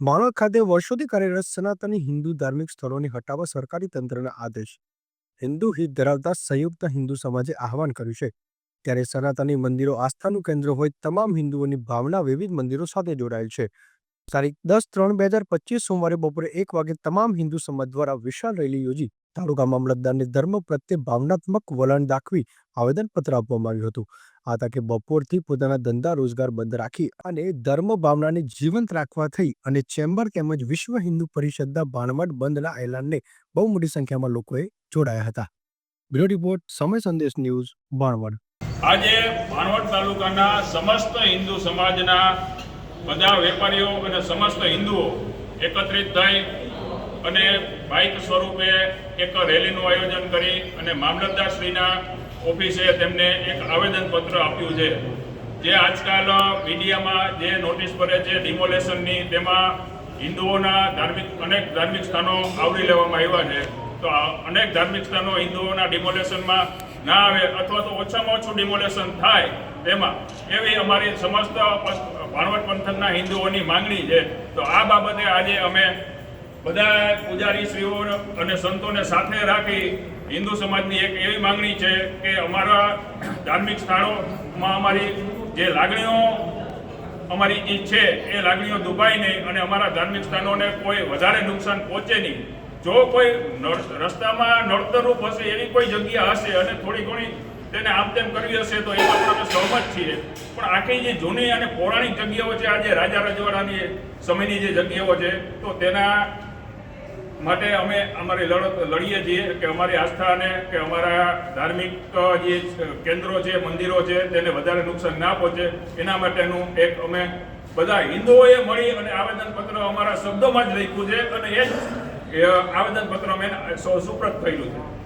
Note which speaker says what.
Speaker 1: માણવ ખાતે વર્ષોથી કાર્યરત સનાતની હિન્દુ ધાર્મિક સ્થળોને હટાવવા સરકારી તંત્રના આદેશ. હિન્દુ હિત ધરાવતા સંયુક્ત હિન્દુ સમાજે આહવાન કર્યું છે. ત્યારે સનાતની મંદિરો આસ્થાનું કેન્દ્ર હોય, તમામ હિન્દુઓની ભાવના વિવિધ મંદિરો સાથે જોડાયેલ છે. તારીખ દસ ત્રણ બે હજાર પચીસ સોમવારે બપોરે એક વાગે તમામ હિન્દુ સમાજ દ્વારા વિશાળ રેલી યોજી તાલુકા મામલતદારને ધર્મ પ્રત્યે ભાવનાત્મક વલણ દાખવી આવેદનપત્ર આપવામાં આવ્યું હતું. આ તકે બપોરથી પોતાના ધંધા રોજગાર બંધ રાખી અને ધર્મ ભાવનાને જીવંત રાખવા થઈ અને ચેમ્બર તેમજ વિશ્વ હિન્દુ પરિષદના ભાણવડ બંધના એલાનને બહુ મોટી સંખ્યામાં લોકોએ જોડાયા હતા. બ્યુરો રિપોર્ટ, સમય સંદેશ ન્યૂઝ ભાણવડ
Speaker 2: આજે ભાણવડ તાલુકાના સમસ્ત હિન્દુ સમાજના બધા વેપારીઓ અને સમસ્ત હિન્દુઓ એકત્રિત થઈ અને બાઇક સ્વરૂપે એક રેલીનું આયોજન કરી અને મામલતદારશ્રીના ઓફિસે તેમને એક આવેદનપત્ર આપ્યું છે. જે આજકાલ મીડિયામાં જે નોટિસ પડે છે ડિમોલેશનની તેમાં હિન્દુઓના ધાર્મિક, અનેક ધાર્મિક સ્થાનો આવરી લેવામાં આવ્યા છે. તો અનેક ધાર્મિક સ્થાનો હિન્દુઓના ડિમોલેશનમાં ના આવે અથવા તો ઓછામાં ઓછું ડિમોલેશન થાય તેમાં. એવી અમારી સમસ્ત ભાણવટ પંથકના હિન્દુઓની માંગણી છે. તો આ બાબતે આજે અમે બધા પૂજારીશ્રીઓ અને સંતોને સાથે રાખી હિન્દુ સમાજની એક એવી માંગણી છે કે અમારા ધાર્મિક સ્થળોમાં અમારી જે લાગણીઓ, અમારી જે છે, એ લાગણીઓ દુભાય નહીં અને અમારા ધાર્મિક સ્થાનોને કોઈ વધારે નુકસાન પહોંચે નહીં. જો કોઈ રસ્તામાં નડતરરૂપ હશે, એવી કોઈ જગ્યા હશે અને થોડી ઘણી તેને આમ તેમ કરવી હશે, તો એમાં પણ સહમત છીએ. પણ આખી જે જૂની અને પૌરાણિક જગ્યાઓ છે આજે રાજા રજવાડાની સમયની જે જગ્યાઓ છે, તો તેના માટે અમે અમારી લડત લડીએ છીએ કે અમારી આસ્થાને કે અમારા ધાર્મિક જે કેન્દ્રો છે, મંદિરો છે, તેને વધારે નુકસાન ના પહોંચે. એના માટેનું એક અમે બધા હિન્દુઓએ મળી અને આવેદનપત્ર અમારા શબ્દોમાં જ લખ્યું છે અને એ જ આવેદનપત્ર અમે સુપ્રત થયેલું છે.